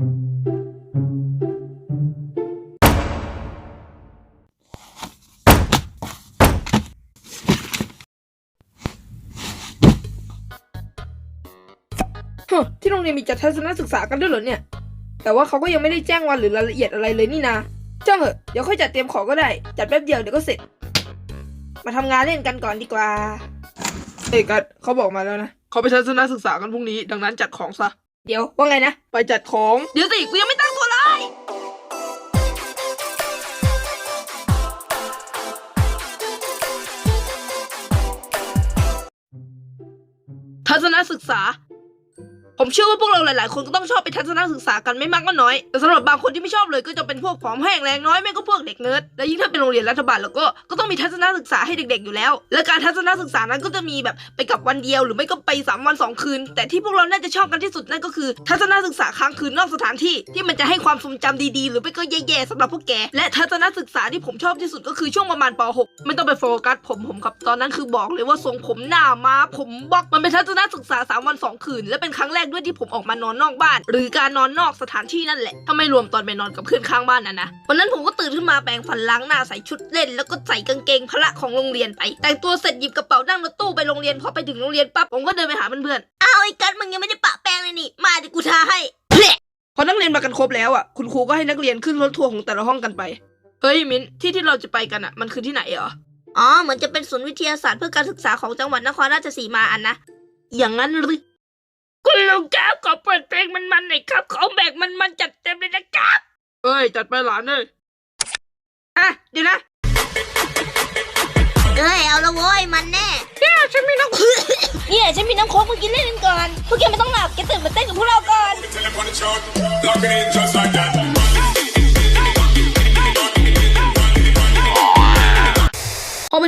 ฮะที่โรงเรียนมีจัดทัศนศึกษากันด้วยเหรอเนี่ย แต่ว่าเขาก็ยังไม่ได้แจ้งวันหรือรายละเอียดอะไรเลยนี่นาจ้างเหอะเดี๋ยวค่อยจัดเตรียมของก็ได้ จัดแป๊บเดียวเดี๋ยวก็เสร็จ มาทำงานเล่นกันก่อนดีกว่า เอ้ยกัดเขาบอกมาแล้วนะเขาไปทัศนศึกษากันพรุ่งนี้ ดังนั้นจัดของซะ เดี๋ยวว่าไงนะ ไปจัดของ เดี๋ยวสิกูยังไม่ตั้งตัวเลย ทัศนศึกษา ผมเชื่อว่าพวกเราหลายๆ คนก็ต้องชอบไปทัศนศึกษากันไม่มากก็น้อย แต่สำหรับบางคนที่ไม่ชอบเลยก็จะเป็นพวกผอมแห้งแรงน้อยแม่งก็พวกเด็กเนิร์ด และยิ่งถ้าเป็นโรงเรียนรัฐบาลแล้วก็ ก็ต้องมีทัศนศึกษาให้เด็ก ๆ อยู่แล้ว และการทัศนศึกษานั้นก็จะมีแบบไปกับวันเดียวหรือไม่ก็ไปสามวันสองคืน แต่ที่พวกเราน่าจะชอบกันที่สุดนั่นก็คือ ทัศนศึกษาค้างคืนนอกสถานที่ที่มันจะให้ความทรงจำดีๆ หรือไม่ก็แย่ๆสำหรับพวกแก และทัศนศึกษาที่ผมชอบที่สุดก็คือช่วงประมาณป .6 ไม่ต้องไปโฟกัสผมผมครับตอนนั้นคือบอกเลยว่าทรงผมหน้ามาผมบล็อกมันเป็นทัศนศึกษาสามวันสองคืนและเป็นครั้งแรกด้วยที่ผมออกมานอนนอกบ้าน หรือการนอนนอกสถานที่นั่นแหละถ้าไม่รวมตอนไปนอนกับเพื่อนข้างบ้านนะนะวันนั้นผมก็ตื่นขึ้นมาแปรงฟันล้างหน้าใส่ชุดเล่น แล้วก็ใส่กางเกงพละของโรงเรียนไป แต่งตัวเสร็จหยิบกระเป๋านั่งรถตู้ไปโรงเรียนพอไปถึงโรงเรียนปั๊บผมก็เดินไปหาเพื่อนๆเอาไอ้กัดมึงยังไม่ได้ปะแป้งเลยนี่มาเดี๋ยวกูทาให้พอนักเรียนมากันครบแล้วอะคุณครูก็ให้นักเรียนขึ้นรถทัวร์ของแต่ละห้องกันไปเฮ้ยมิ้นที่ที่เราจะไปกันอะมันคือที่ไหนเหรออ๋อเหมือนจะเป็นศูนย์วิทยาศาสตร์เพื่อการศึกษาของจังหวัดนครราชสีมาอันนะอย่างนั้นหรือ คุณลุงครับขอเปิดเพลงมันมันหน่อยครับ ของแบกมันมันจัดเต็มเลยนะครับ เอ้ย จัดไปหลานเลยอะเดี๋ยวนะเอ้ย เอาละโว้ย มันแน่ฉันมีน้อง เนี่ยฉันมีน้ำโค้กมึงกินเล่นกันก่อน พวกแกไม่ต้องหลับแกตื่นมาเต้นกับพวกเราก่อน Tell them on the chart, lock it in just like that.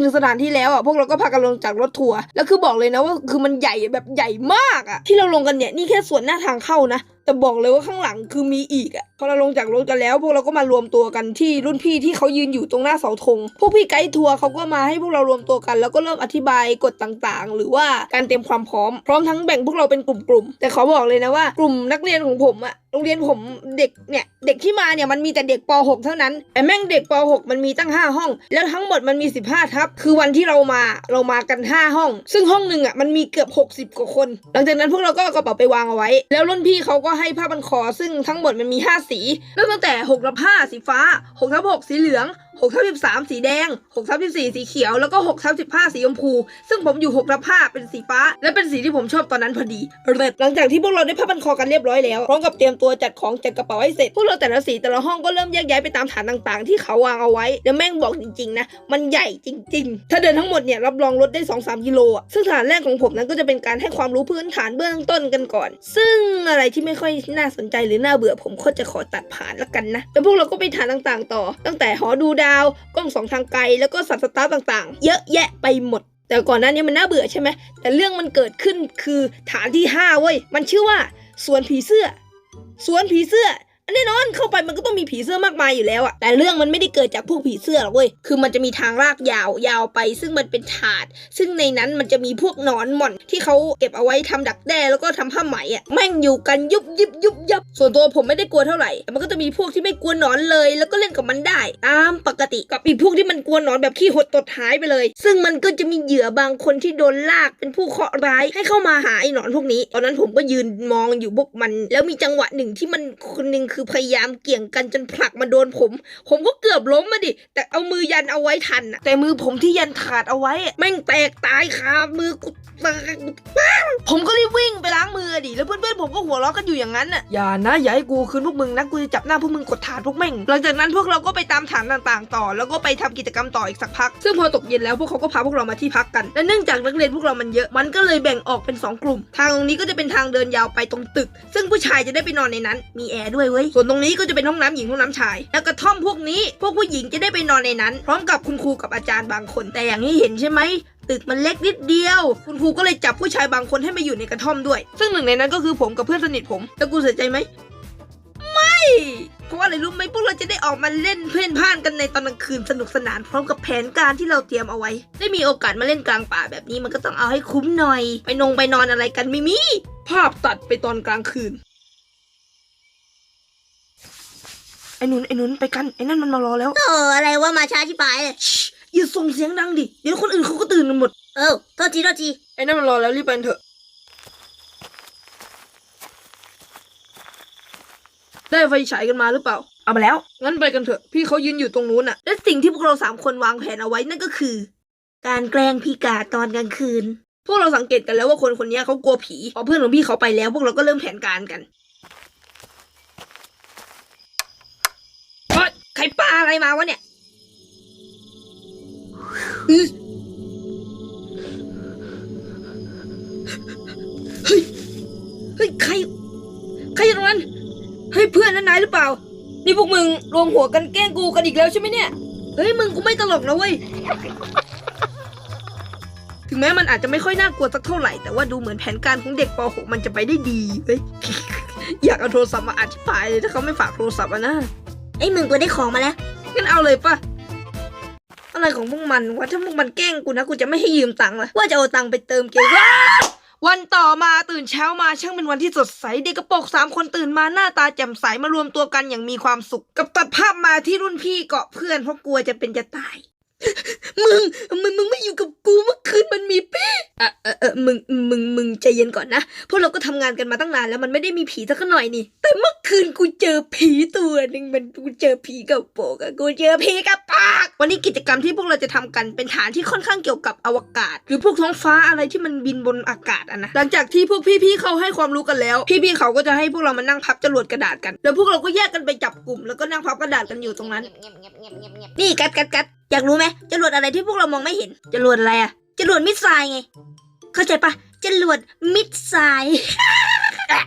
ถึงสถานที่แล้วอะพวกเราก็พากันลงจากรถทัวร์แล้วคือบอกเลยนะว่าคือมันใหญ่แบบใหญ่มากอะที่เราลงกันเนี่ยนี่แค่ส่วนหน้าทางเข้านะแต่บอกเลยว่าข้างหลังคือมีอีกอะพอเราลงจากรถกันแล้ว พวกเราก็มารวมตัวกันที่รุ่นพี่ที่เขายืนอยู่ตรงหน้าเสาธงพวกพี่ไกด์ทัวร์เขาก็มาให้พวกเรารวมตัวกัน แล้วก็เริ่มอธิบายกฎต่างๆ หรือว่าการเตรียมความพร้อม พร้อมทั้งแบ่งพวกเราเป็นกลุ่มๆแต่ขอบอกเลยนะว่ากลุ่มนักเรียนของผมอะโรงเรียนผมเด็กเนี่ยเด็กที่มาเนี่ยมันมีแต่เด็กป .6 เท่านั้นแต่แม่งเด็กป .6 มันมีตั้ง 5 ห้อง แล้วทั้งหมดมันมี 15 ทับ คือวันที่เรามาเรามากัน 5 ห้อง ซึ่งห้องหนึ่งอะมันมีเกือบ 60 กว่าคน หลังจากนั้นพวกเราก็กระเป๋าไปวางเอาไว้ แล้วรุ่นพี่เขาก็็ให้ผ้าบันคอซึ่งทั้งหมดมันมี 5 สี เริ่มตั้งแต่6ทับ5สีฟ้า6ทับ6สีเหลือง6ทับ13สีแดง6ทับ14สีเขียวแล้วก็6ทับ15สีชมพู ซึ่งผมอยู่6ทับ5เป็นสีฟ้า และเป็นสีที่ผมชอบตอนนั้นพอดีเลิศหลังจากที่พวกเราได้ผ้าพันคอกันเรียบร้อยแล้วพร้อมกับเตรียมตัวจัดของจัดกระเป๋าให้เสร็จพวกเราแต่ละสีแต่ละห้องก็เริ่มแยกย้ายไปตามฐานต่างๆ ที่เขาวางเอาไว้แล้วแม่งบอกจริงๆนะมันใหญ่จริง ๆ ถ้าเดินทั้งหมดเนี่ยรับรองลดได้2-3กิโลอะซึ่งฐานแรกของผมนั้นก็จะเป็นการให้ความรู้พื้นฐานเบื้องต้นกันก่อน ซึ่งอะไรที่ไม่ค่อยน่าสนใจหรือน่าเบื่อผมก็จะขอตัดผ่านละกันนะแล้วพวกเราก็ไปฐานต่างๆ ต่อ ตั้งแต่หอดูดาวกล้องสองทางไกล แล้วก็สัตว์สตาร์ต่างๆ เยอะแยะไปหมด แต่ก่อนหน้านี้มันน่าเบื่อใช่ไหมแต่เรื่องมันเกิดขึ้นคือฐานที่ห้าเว้ยมันชื่อว่าสวนผีเสื้อสวนผีเสื้อ แน่นอนเข้าไปมันก็ต้องมีผีเสื้อมากมายอยู่แล้วอะแต่เรื่องมันไม่ได้เกิดจากพวกผีเสื้อหรอกเว้ยคือมันจะมีทางลากยาวยาวไป ซึ่งมันเป็นถาด ซึ่งในนั้นมันจะมีพวกนอนหม่อนที่เขาเก็บเอาไว้ทำดักแด้แล้วก็ทำผ้าไหมอะแม่งอยู่กันยุบยิบยุบยับส่วนตัวผมไม่ได้กลัวเท่าไหร่แต่มันก็จะมีพวกที่ไม่กลัวนอนเลย แล้วก็เล่นกับมันได้ ตามปกติกับอีกพวกที่มันกลัวนอนแบบขี้หดตดหายไปเลย ซึ่งมันก็จะมีเหยื่อบางคนที่โดนลากเป็นผู้เคราะห์ร้ายให้เข้ามาหาไอ้หนอนพวกนี้ ตอนนั้นผมก็ยืนมองอยู่พวกมัน แล้วมีจังหวะหนึ่งที่มันคนนึงคือพยายามเกี่ยงกันจนผลักมาโดนผม ผมก็เกือบล้มมาดิ แต่เอามือยันเอาไว้ทันอะแต่มือผมที่ยันขาดเอาไว้แม่งแตกตายคามือกูตกปังผมก็รีบวิ่งไปล้างมือ ดิ แล้วเพื่อนๆผมก็หัวเราะกันอยู่อย่างนั้นน่ะ อย่านะ อย่าให้กูคืนพวกมึงนะ กูจะจับหน้าพวกมึงกดฐานพวกแม่ง หลังจากนั้นพวกเราก็ไปตามฐานต่างๆ ต่อ แล้วก็ไปทำกิจกรรมต่ออีกสักพัก ซึ่งพอตกเย็นแล้วพวกเขาก็พาพวกเรามาที่พักกัน และเนื่องจากนักเรียนพวกเรามันเยอะ มันก็เลยแบ่งออกเป็นสองกลุ่ม ทางตรงนี้ก็จะเป็นทางเดินยาวไปตรงตึก ซึ่งผู้ชายจะได้ไปนอนในนั้น มีแอร์ด้วยเว้ย ส่วนตรงนี้ก็จะเป็นห้องน้ำหญิงห้องน้ำชาย แล้วกระท่อมพวกนี้ พวกผู้หญิงจะได้ไปนอนในนั้น พร้อมกับคุณครูกับอาจารย์บางคน แต่อย่างที่เห็นใช่ไหม ตึกมันเล็กนิดเดียว คุณครูก็เลยจับผู้ชายบางคนให้มาอยู่ในกระท่อมด้วย ซึ่งหนึ่งในนั้นก็คือผมกับเพื่อนสนิทผมแล้วกูเสียใจไหมไม่เพราะว่าอะไรรู้ไหมพวกเราจะได้ออกมาเล่นเพื่อนพ่านกันในตอนกลางคืนสนุกสนานพร้อมกับแผนการที่เราเตรียมเอาไว้ ได้มีโอกาสมาเล่นกลางป่าแบบนี้มันก็ต้องเอาให้คุ้มหน่อย ไปนงไปนอนอะไรกันไม่มีภาพตัดไปตอนกลางคืนไอ้นุนไอ้นุนไปกันไอ้นั่นมันมารอแล้วเอออะไรว่ามาช้าชิบหายเลย อย่าส่งเสียงดังดิ เดี๋ยวคนอื่นเขาก็ตื่นกันหมด เออโทษทีโทษทีไอ้นั่นมันรอแล้วรีบไปกันเถอะ ได้ไฟฉายกันมาหรือเปล่า เอามาแล้ว งั้นไปกันเถอะ พี่เขายืนอยู่ตรงนู้นน่ะ และสิ่งที่พวกเราสามคนวางแผนเอาไว้นั่นก็คือ การแกล้งพี่กาตอนกลางคืน พวกเราสังเกตกันแล้วว่าคนคนนี้เขากลัวผีพอเพื่อนของพี่เขาไปแล้ว พวกเราก็เริ่มแผนการกันเฮ้ยใครปาอะไรมาวะเนี่ยอื้อ เฮ้ย เฮ้ย ใคร ใครอยู่ตรงนั้น เฮ้ยเพื่อนนั่นนายหรือเปล่า นี่พวกมึงรวมหัวกันแกล้งกูกันอีกแล้วใช่ไหมเนี่ย เฮ้ยมึงกูไม่ตลกนะเว้ย ถึงแม้มันอาจจะไม่ค่อยน่ากลัวสักเท่าไหร่ แต่ว่าดูเหมือนแผนการของเด็กป .6 มันจะไปได้ดีเฮ้ย อยากเอาโทรศัพท์มาอธิบายเลยถ้าเขาไม่ฝากโทรศัพท์อะนะ ไอ้มึงกูได้ของมาแล้ว งั้นเอาเลยปะ อะไรของพวกมันวะถ้าพวกมันแกล้งกูนะกูจะไม่ให้ยืมตังค์ละว่าจะเอาตังค์ไปเติมเกมว้าวันต่อมาตื่นเช้ามาช่างเป็นวันที่สดใสเด็กกระโปรงสามคนตื่นมาหน้าตาแจ่มใสมารวมตัวกันอย่างมีความสุข กับตัดภาพมาที่รุ่นพี่เกาะเพื่อนเพราะกลัวจะเป็นจะตาย มึงมึงมึงไม่อยู่กับกูเมื่อคืนมันมีพี่อะเออเออมึงมึงมึงใจเย็นก่อนนะพวกเราก็ทำงานกันมาตั้งนานแล้วมันไม่ได้มีผีสักหน่อยนี่ แต่เมื่อ คืนกูเจอผีตัวหนึ่งมันกูเจอผีกับโปกอะกูเจอผีกับปาก วันนี้กิจกรรมที่พวกเราจะทำกันเป็นฐานที่ค่อนข้างเกี่ยวกับอวกาศ หรือพวกท้องฟ้าอะไรที่มันบินบนอากาศอะนะหลังจากที่พวกพี่ๆเขาให้ความรู้กันแล้ว พี่ๆเขาก็จะให้พวกเรามานั่งพับจรวดกระดาษกัน แล้วพวกเราก็แยกกันไปจับกลุ่มแล้วก็นั่งพับกระดาษกันอยู่ตรงนั้นนี่กัดกัดกัดอยากรู้ไหมจรวดอะไรที่พวกเรามองไม่เห็นจรวดอะไรอะจรวดมิสไซล์ไง เข้าใจปะจรวดมิสไซล์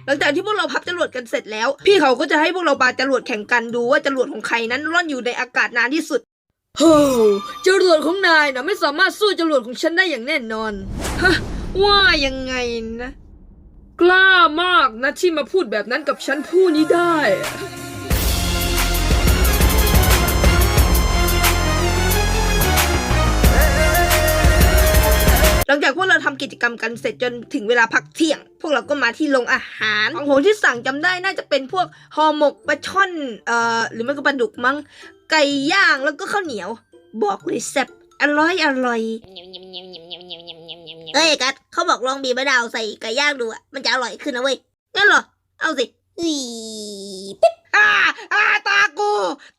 หลังจากที่พวกเราพับจรวดกันเสร็จแล้ว พี่เขาก็จะให้พวกเราปาจรวดแข่งกันดูว่าจรวดของใครนั้นร่อนอยู่ในอากาศนานที่สุดโฮ้จรวดของนายนะไม่สามารถสู้จรวดของฉันได้อย่างแน่นอนฮะว่ายังไงนะ กล้ามากนะที่มาพูดแบบนั้นกับฉันผู้นี้ได้ ลังจากพวกเราทำกิจกรรมกันเสร็จจนถึงเวลาพักเที่ยง พวกเราก็มาที่โรงอาหาร ของโหงที่สั่งจำได้น่าจะเป็นพวกห่อหมกปลาช่อนเอ่อหรือไม่ก็ปลาดุกมั้งไก่ย่างแล้วก็ข้าวเหนียว บอกเลยแซ่บอร่อยอร่อยเอ้ยกัดเขาบอกลองบีบมะนาวใส่ไก่ย่างดูอะมันจะอร่อยขึ้นนะเว้ยงั้นเหรอเอาสิอีอ่าอ่าตากู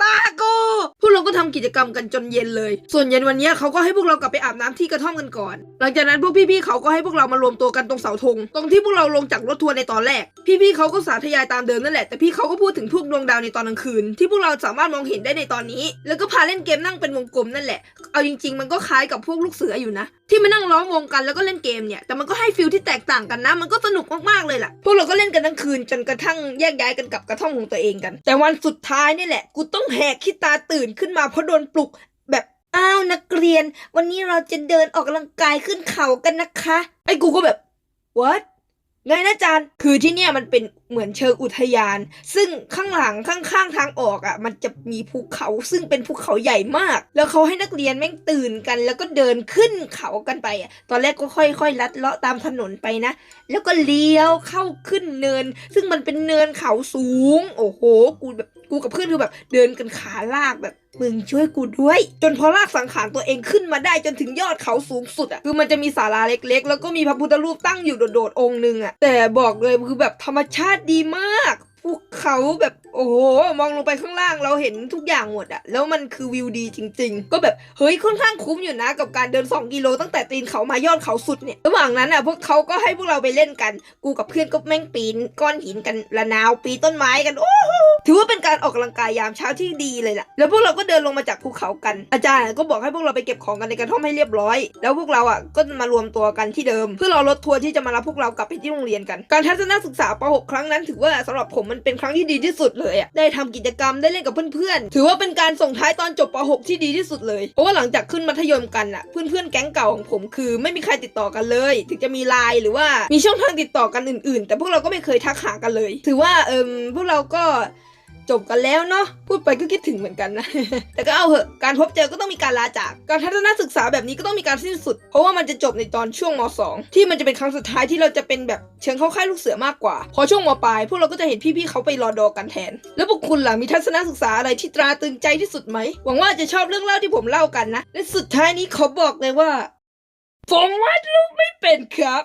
ตากู พว กิจกรรมกันจนเย็นเลย ส่วนเย็นวันนี้เขาก็ให้พวกเรากลับไปอาบน้ำที่กระท่อมกันก่อน หลังจากนั้นพวกพี่ๆเขาก็ให้พวกเรามารวมตัวกันตรงเสาธงตรงที่พวกเราลงจากรถทัวร์ในตอนแรก พี่ๆเขาก็สาธยายตามเดิมนั่นแหละแต่พี่เขาก็พูดถึงพวกดวงดาวในตอนกลางคืน ที่พวกเราสามารถมองเห็นได้ในตอนนี้ แล้วก็พาเล่นเกมนั่งเป็นวงกลมนั่นแหละเอาจริง ๆ มันก็คล้ายกับพวกลูกเสืออยู่นะ ที่มานั่งล้อมวงกันแล้วก็เล่นเกมเนี่ยแต่มันก็ให้ฟิลที่แตกต่างกันนะ มันก็สนุกมากๆเลยล่ะพวกเราก็เล่นกันทั้งคืนจนกระทั่งแยกย้ายกันกลับกระท่อมของตัวเองกัน แต่วันสุดท้ายนี่แหละกูต้องแหกขี้ตาตื่นขึ้นมาเพราะโดนปลุกแบบอ้าวนักเรียน วันนี้เราจะเดินออกกำลังกายขึ้นเขากันนะคะ ไอ้กูก็แบบ what ไงนะจานคือที่เนี่ยมันเป็นเหมือนเชิงอุทยาน ซึ่งข้างหลังข้างๆทางออกอะ่ะ มันจะมีภูเขาซึ่งเป็นภูเขาใหญ่มาก แล้วเขาให้นักเรียนแม่งตื่นกัน แล้วก็เดินขึ้นเขากันไปอะ ตอนแรกก็ค่อยๆลัดเลาะตามถนนไปนะ แล้วก็เลี้ยวเข้าขึ้นเนิน ซึ่งมันเป็นเนินเขาสูง โอ้โห กูแบบกูกับเพื่อนคือแบบเดินกันขาลากแบบมึงช่วยกูด้วย จนพอลากสังขารตัวเองขึ้นมาได้จนถึงยอดเขาสูงสุดอะคือมันจะมีศาลาเล็กๆ แล้วก็มีพระพุทธรูปตั้งอยู่โดดๆองค์หนึ่งอะแต่บอกเลยคือแบบธรรมชาติดีมาก ภูเขาแบบโอ้โหมองลงไปข้างล่างเราเห็นทุกอย่างหมดอะแล้วมันคือวิวดีจริง ๆ ก็แบบเฮ้ยค่อนข้างคุ้มอยู่นะ กับการเดิน 2 กิโลตั้งแต่ตีนเขามายอดเขาสุดเนี่ยระหว่างนั้นอะพวกเขาก็ให้พวกเราไปเล่นกัน กูกับเพื่อนก็แม่งปีนก้อนหินกันละนาวปีนต้นไม้กันโอ้ถือว่าเป็นการออกกำลังกายยามเช้าที่ดีเลยล่ะ แล้วพวกเราก็เดินลงมาจากภูเขากัน อาจารย์ก็บอกให้พวกเราไปเก็บของกันในกระท่อมให้เรียบร้อย แล้วพวกเราอะก็มารวมตัวกันที่เดิม เพื่อรอรถทัวร์ที่จะมารับพวกเรากลับไปที่โรงเรียนกัน การทัศนศึกษาป .6 ครั้งนั้นถือว่าสำหรับผมมันเป็นครั้งที่ดีที่สุดเลยอะได้ทำกิจกรรมได้เล่นกับเพื่อนๆ ถือว่าเป็นการส่งท้ายตอนจบป .6 ที่ดีที่สุดเลย เพราะว่าหลังจากขึ้นมัธยมกันอะเพื่อนๆแก๊งเก่าของผมคือ ไม่มีใครติดต่อกันเลย ถึงจะมีไลน์หรือว่ามีช่องทางติดต่อกันอื่นๆ แต่พวกเราก็ไม่เคยทักหากันเลย ถือว่าเอิมพวกเราก็ จบกันแล้วเนาะพูดไปก็คิดถึงเหมือนกันนะ แต่ก็เอาเหอะการพบเจอก็ต้องมีการลาจาก การทัศนศึกษาแบบนี้ก็ต้องมีการสิ้นสุด เพราะว่ามันจะจบในตอนช่วงม 2 ที่มันจะเป็นครั้งสุดท้ายที่เราจะเป็นแบบเชิงเข้าค่ายลูกเสือมากกว่า พอช่วงมปลายพวกเราก็จะเห็นพี่ๆเขาไปรอดอกันแทน แล้วพวกคุณล่ะมีทัศนศึกษาอะไรที่ตราตึงใจที่สุดไหมหวังว่าจะชอบเรื่องเล่าที่ผมเล่ากันนะและสุดท้ายนี้ขอบอกเลยว่าผมวาดรูปไม่เป็นครับ